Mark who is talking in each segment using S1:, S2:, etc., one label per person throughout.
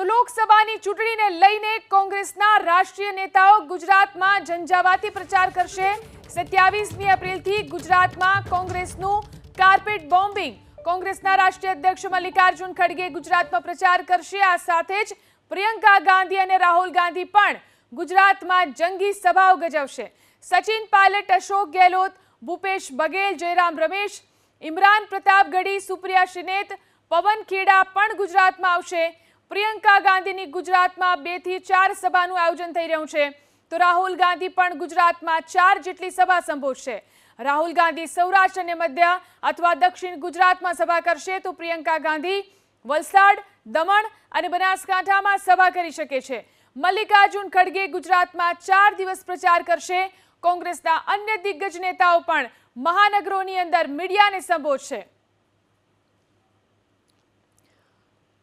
S1: તો લોકસભાની ચૂંટણીને લઈને કોંગ્રેસના રાષ્ટ્રીય નેતાઓ ગુજરાતમાં ઝંઝાવાતી પ્રચાર કરશે. સત્યાવીસમી એપ્રિલથી ગુજરાતમાં કોંગ્રેસનું કાર્પેટ બોમ્બિંગ. કોંગ્રેસના રાષ્ટ્રીય અધ્યક્ષ મલ્લિકાર્જુન ખડગે ગુજરાતમાં પ્રચાર કરશે. આ સાથે જ પ્રિયંકા ગાંધી અને રાહુલ ગાંધી પણ ગુજરાતમાં જંગી સભાઓ ગજવશે. સચિન પાયલટ, અશોક ગેહલોત, ભૂપેશ બઘેલ, જયરામ રમેશ, ઇમરાન પ્રતાપ ગઢી સુપ્રિયા શિનેત પવન ખેડા પણ ગુજરાતમાં આવશે. પ્રિયંકા ગાંધીની ગુજરાતમાં બેથી ચાર સભાનું આયોજન થઈ રહ્યું છે. તો રાહુલ ગાંધી પણ ગુજરાતમાં ચાર જેટલી સભા સંબોધશે રાહુલ ગાંધી સૌરાષ્ટ્ર અને મધ્ય અથવા દક્ષિણ ગુજરાતમાં સભા કરશે તો પ્રિયંકા ગાંધી વલસાડ, દમણ અને બનાસકાંઠામાં સભા કરી શકે છે. મલ્લિકાર્જુન ખડગે ગુજરાતમાં ચાર દિવસ પ્રચાર કરશે. કોંગ્રેસના અન્ય દિગ્ગજ નેતાઓ પણ મહાનગરોની અંદર મીડિયાને સંબોધશે.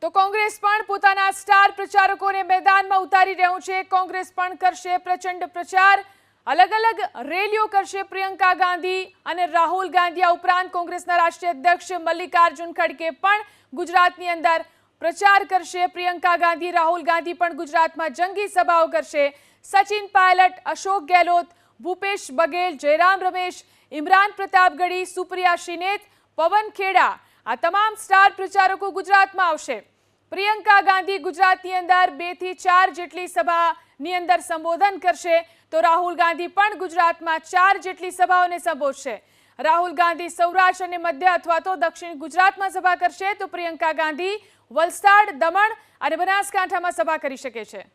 S1: તો કોંગ્રેસ પણ પોતાના સ્ટાર પ્રચારકોને મેદાનમાં ઉતારી રહ્યું છે. કોંગ્રેસ પણ કરશે પ્રચંડ પ્રચાર. અલગ અલગ રેલીઓ કરશે પ્રિયંકા ગાંધી અને રાહુલ ગાંધી. આ ઉપરાંત કોંગ્રેસના રાષ્ટ્રીય અધ્યક્ષ મલ્લિકાર્જુન ખડગે પણ ગુજરાતની અંદર પ્રચાર કરશે. પ્રિયંકા ગાંધી, રાહુલ ગાંધી પણ ગુજરાતમાં જંગી સભાઓ કરશે. સચિન પાયલટ, અશોક ગેહલોત, ભૂપેશ બઘેલ, જયરામ રમેશ, ઇમરાન પ્રતાપ ગઢી સુપ્રિયા શિનેત પવન ખેડા આ તમામ સ્ટાર પ્રચારકો ગુજરાતમાં આવશે. પ્રિયંકા ગાંધી ગુજરાતની અંદર બેથી ચાર જેટલી સભાની અંદર સંબોધન કરશે. તો રાહુલ ગાંધી પણ ગુજરાતમાં ચાર જેટલી સભાઓને સંબોધશે. રાહુલ ગાંધી સૌરાષ્ટ્ર અને મધ્ય અથવા તો દક્ષિણ ગુજરાતમાં સભા કરશે. તો પ્રિયંકા ગાંધી વલસાડ, દમણ અને બનાસકાંઠામાં સભા કરી શકે છે.